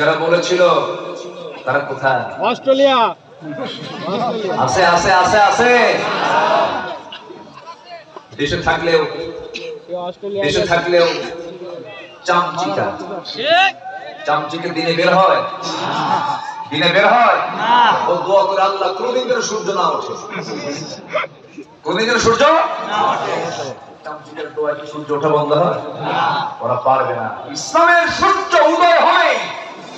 ছিল তারা কোথায়? অস্ট্রেলিয়া। আছে আছে আছে আছে। দেশে থাকলেও দেশে থাকলেও চামচিকা। চামচিকা দিনে বের হয়। দিনে বের হয়? ও দোয়া করে আল্লাহ কোনদিন যেন সূর্য না ওঠে। কোনদিন যেন সূর্য চামচিকার দোয়া কি সূর্য ওঠা বন্ধ হয়? ওরা পারবে না। ইসলামের সূর্য উদয় হয়।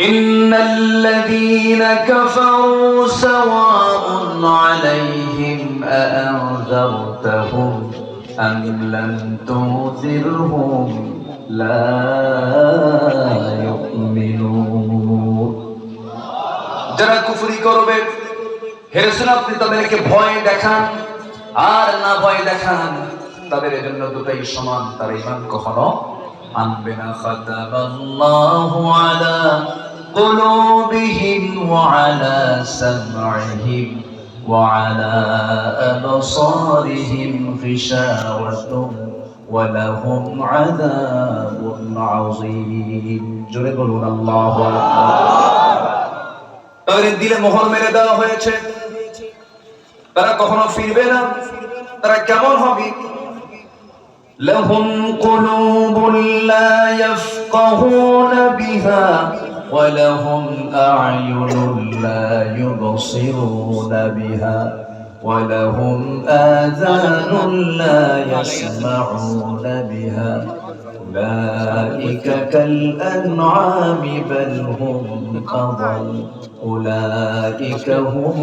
إن الذين كفروا سواء عليهم أأنذرتهم أم لم تنذرهم لا يؤمنون যারা কুফরি করবে হেরেছেন আপনি তাদেরকে ভয় দেখান আর না ভয় দেখান তাদের জন্য দুটাই সমান তার ইমান কখনো আনবে না ختم الله على قلوبهم وعلى سمعهم وعلى أبصارهم غشاوة ولهم عذاب عظيم جرب الله أكبر তাদের দিলে মোহর মেরে দেওয়া হয়েছে তারা কখনো ফিরবে না তারা কেমন হবে لهم قلوب لا يفقهون بها ولهم أعين لا يبصرون بها ولهم آذان لا يسمعون بها أولئك كالأنعام بل هم أضل أولئك هم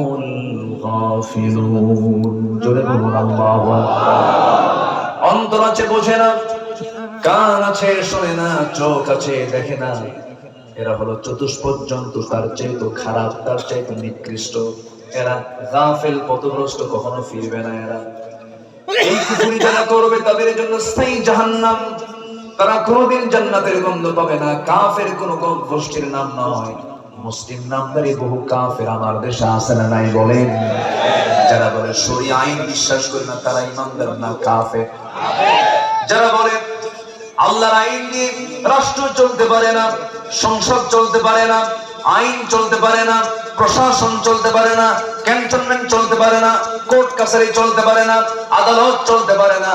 الغافلون جربهم الله أكبر অন্তর আছে বোঝে না কান আছে শোনে না চোখ আছে দেখে না এরা হলো চতুষ্পদ জন্তু, তার চাইতো খারাপ, তার চাইতো নিকৃষ্ট। এরা গাফেল, পথভ্রষ্ট, কখনো ফিরবে না এরা। এই কুফুরি যারা করবে তাদের জন্য স্থায়ী জাহান্নাম। তারা কোনোদিন জান্নাতের গন্ধ পাবে না, কাফের গোষ্ঠীর নাম নয়। মুসলিম বহু কাফের, আমার দেশে না নাই বলেন? যারা বলে শরীয় আইন বিশ্বাস করে না, তারা ইমানদার না যারা বলে আল্লাহর আইন দিয়ে রাষ্ট্র চলতে পারে না সংসদ চলতে পারে না, আইন চলতে পারে না, প্রশাসন চলতে পারে না, ক্যান্টনমেন্ট চলতে পারে না, কোর্ট কাছারি চলতে পারে না, আদালত চলতে পারে না।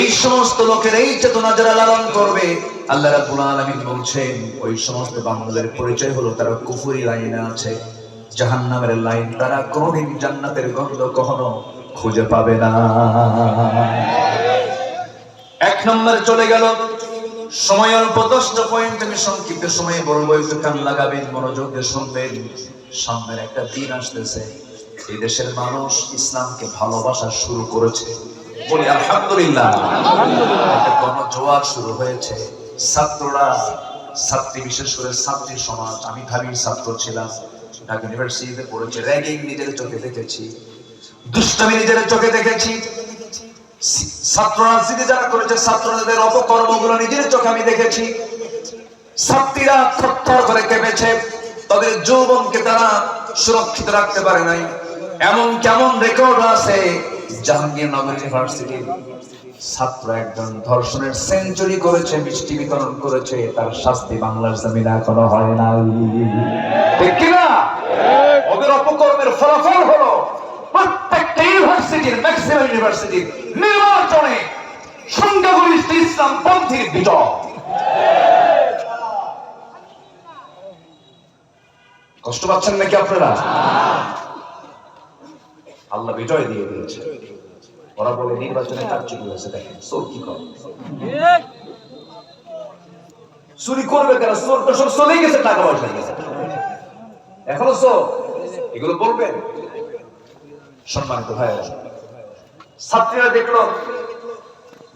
এই সমস্ত লোকের এই চেতনা যারা লালন করবে, আল্লাহ রাব্বুল আলামিন বলছেন, ওই সমস্ত বান্দাদের পরিচয় হলো তারা কুফরি লাইনে আছে। জাহান্নামের লাইন তারা কোনোদিন জান্নাতের গন্ধ কখনো খুঁজে পাবে না। এক নম্বরে চলে গেল সময় অল্প দশটা পয়েন্ট আমি সংক্ষিপ্ত সময়ে বলব, একটু কান লাগাবেন, মনোযোগ শুনবেন। সামনের একটা দিন আসতেছে, এই দেশের মানুষ ইসলামকে ভালোবাসা শুরু করেছে। বলি, আলহামদুলিল্লাহ। একটা গণজোয়ার শুরু হয়েছে। ছাত্ররা, ছাত্রী, বিশেষ করে ছাত্রী সমাজ, আমি ভাবির ছাত্র ছিলাম, ঢাকা ইউনিভার্সিটিতে পড়েছে, র্যাগিং নিজের চোখে দেখেছি, দুষ্টামি নিজের চোখে দেখেছি। ছাত্র রাজনীতি যারা করেছে অপকর্মগুলো নিজের চোখে আমি দেখেছি। ছাত্রীরা থরথর করে কেঁপেছে। তাদের যৌবনকে তারা সুরক্ষিত রাখতে পারে নাই। এমন কেমন রেকর্ড আছে জাহাঙ্গীরনগর ইউনিভার্সিটির ছাত্র একজন ধর্ষণের সেঞ্চুরি করেছে, মিষ্টি বিতরণ করেছে, তার শাস্তি বাংলার জমিনে এখনও হয় না ঠিক কিনা? ওদের অপকর্মের ফলাফল হলো ইউনিভার্সিটির ম্যাক্সিমাম ইউনিভার্সিটির নির্বাচনে সংখ্যাগরিষ্ঠ ইসলাম পন্থীর বিজয়। কষ্ট পাচ্ছেন নাকি আপনারা? আল্লাহ বিজয় দিয়ে দিয়েছে। ওরা বলে নির্বাচনে কারচুপি হয়েছে দেখেন, চোর কি করে? চুরি করবে কেন চোর, তো সব চলেই গেছে, টাকা পয়সা গেছে। এখনও চোর? এগুলো বলবেন? সম্মানিত ভাই ছাত্রীরা দেখল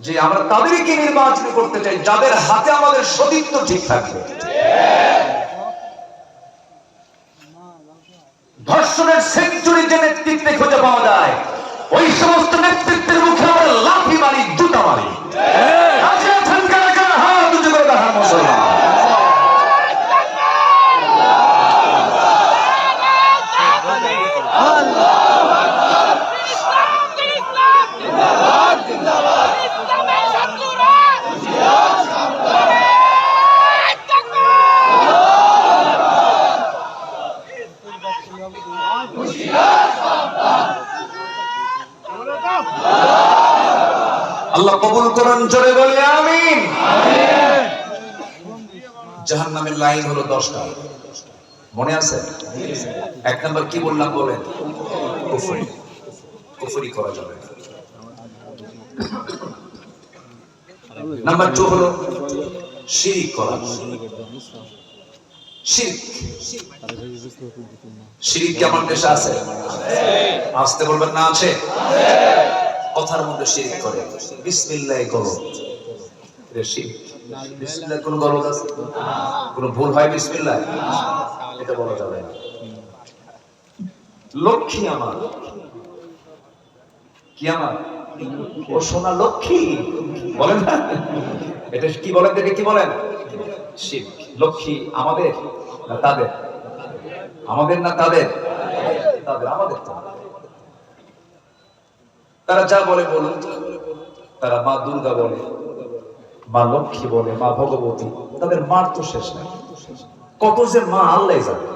যে আমরা তাদেরকে নির্বাচন করতে চাই, যাদের হাতে আমাদের সতীত্ব ঠিক থাকবে। ধর্ষণের সেঞ্চুরি যে নেতৃত্বে খুঁজে পাওয়া যায়, ওই সমস্ত নেতৃত্ব করুন জোরে বলি আমিন। জাহান্নামের লাইন হলো দশটা। মনে আছে? এক নাম্বার কি বললাম বলেন? কুফরি। কুফরি করা যাবে। নাম্বার টু হলো শিরিক করা। শিরিক। শিরিক কি আমার দেশে আছে? আসতে বলবেন না আছে? কথার মধ্যে শিরিক করে। বিসমিল্লাহ করো বিসমিল্লাহ কোন গলদ আছে? কোন ভুল হয় বিসমিল্লাহ? এটা বলা যাবে না। লক্ষ্মী আমার। কি আমার? ও সোনা লক্ষ্মী। বলেন না? এটা কি বলেন? এটা কি বলেন? শিব লক্ষ্মী আমাদের না তাদের? আমাদের না তাদের? তাদের, আমাদের তো। তারা যা বলে বলুন তারা মা দুর্গা বলে, মা লক্ষ্মী বলে, মা ভগবতী। তাদের মার তো শেষ নাই। কত যে মা আল্লাহ যাবে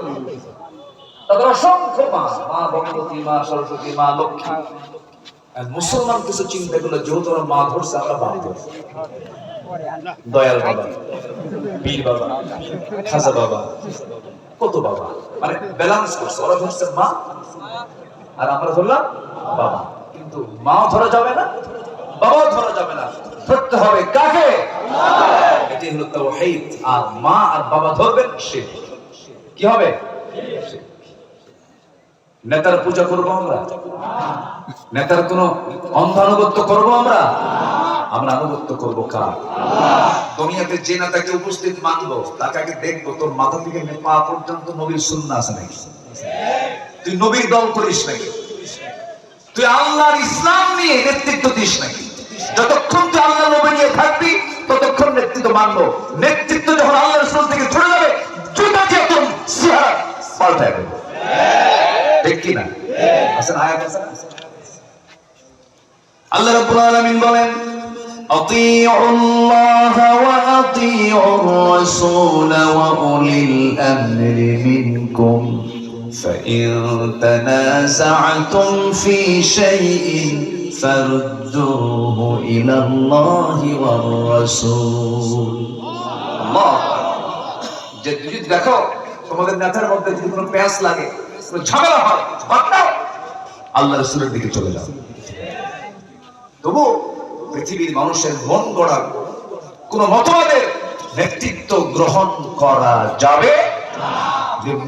তাদের অসংখ্য মা মা ভগবতী, মা সরস্বতী, মা লক্ষ্মী। মুসলমান কিছু চিন্তা করলে যেহেতু মা ধরছে, আমরা বাপ ধরছি। দয়াল বাবা, বীর বাবা, খাজা বাবা, কত বাবা। মানে ব্যালেন্স করছে, ওরা ধরছে মা, আর আমরা ধরলাম বাবা। কিন্তু মাও ধরা যাবে না বাবাও ধরা যাবে না। ধরতে হবে কাকে? এটি হলো তাওহীদ। আর মা আর বাবা ধরবেন শিরক। কি হবে? নেতার পূজা করব আমরা? নেতার কোন অন্ধ আনুগত্য করব আমরা? আমরা আনুগত্য করব কার? দুনিয়াতে যে নেতাকে উপস্থিত মানবো তাকে আগে দেখব তোর মাথা থেকে পা পর্যন্ত নবীর শূন্য আছে নাকি? তুই নবীর দল করিস নাকি? তুই আল্লাহর ইসলাম নিয়ে নেতৃত্ব দিস নাকি যতক্ষণ তুই আল্লাহ নবী নিয়ে থাকবি ততক্ষণ নেতৃত্ব মানবো নেতৃত্ব যখন আল্লাহ রসুল থেকে ছড়ে যাবে জুতা দিয়ে তোর চেহারা পাল্টায় দেবে ঠিক কি না আছেন আয়াত আছে না? আল্লাহ রাব্বুল আলামিন বলেন أطيعوا الله وأطيعوا الرسول وأولي الأمر منكم فإن تنازعتم في شيء فردوه إلى الله والرسول الله যে যদি দেখো তোমাদের নেতার মধ্যে যদি কোনো প্যাঁচ লাগে কোনো ঝামেলা হয় ঘটনাও আল্লাহ রসুলের দিকে চলে যাও তবু পৃথিবীর মানুষের মন গড়া কোন মতবাদের নেতৃত্ব গ্রহণ করা যাবে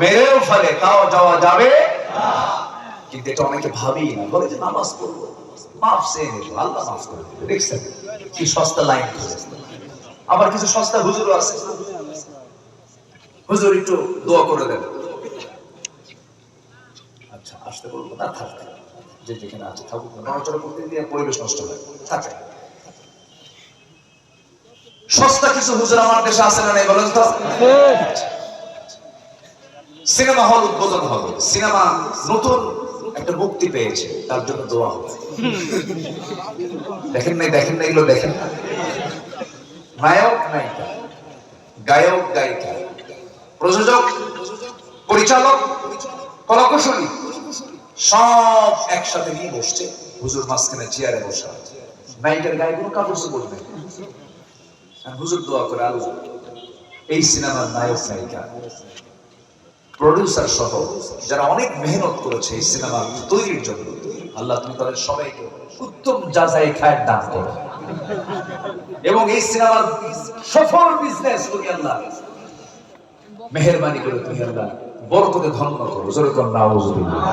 মেরেও ফেলে তাও যাওয়া যাবে কিন্তু এটা অনেকে ভাবি না। বলে যে নামাজ পড়ব। মাফ আল্লাহ মাফ করে দেখছেন কি সস্তা লাইন আবার কিছু সস্তা হুজুরও আছে। হুজুর একটু দোয়া করে দেন। আচ্ছা আসতে বলব না থাকতে যে যেখানে আছে, থাকুক নড়াচড়া করতে দিয়ে পরিবেশ নষ্ট হয়। থাকে। সস্তা কিছু হুজুর আমার দেশে আছে না নাই, বলেন তো? সিনেমা হল উদ্বোধন হবে। সিনেমা নতুন একটা মুক্তি পেয়েছে, তার জন্য দোয়া হবে। দেখেন নাই দেখেন নাই, এগুলো দেখেন না। নায়ক, নায়িকা, গায়ক, গায়িকা, প্রযোজক, পরিচালক, কলাকুশলী, সব একসাথে নিয়ে বসছে। হুজুর মাঝখানে চেয়ারে বসা। নায়িকার গায়ে কোনো চোপড় নেই। হুজুর দোয়া করে আলো এই সিনেমার নায়ক, নায়িকা। প্রডিউসার সহ যারা অনেক মেহনত করেছে এই সিনেমা তৈরির জন্য, আল্লাহ তুমি তাদের সবাইকে উত্তম যাচাই খায়ের দান করো। এবং এই সিনেমার সফল বিজনেস তুমি আল্লাহ মেহরবানি করে তুমি আল্লাহ বরকতে ধন্য করো। জোরে কর নাউজুবিল্লাহ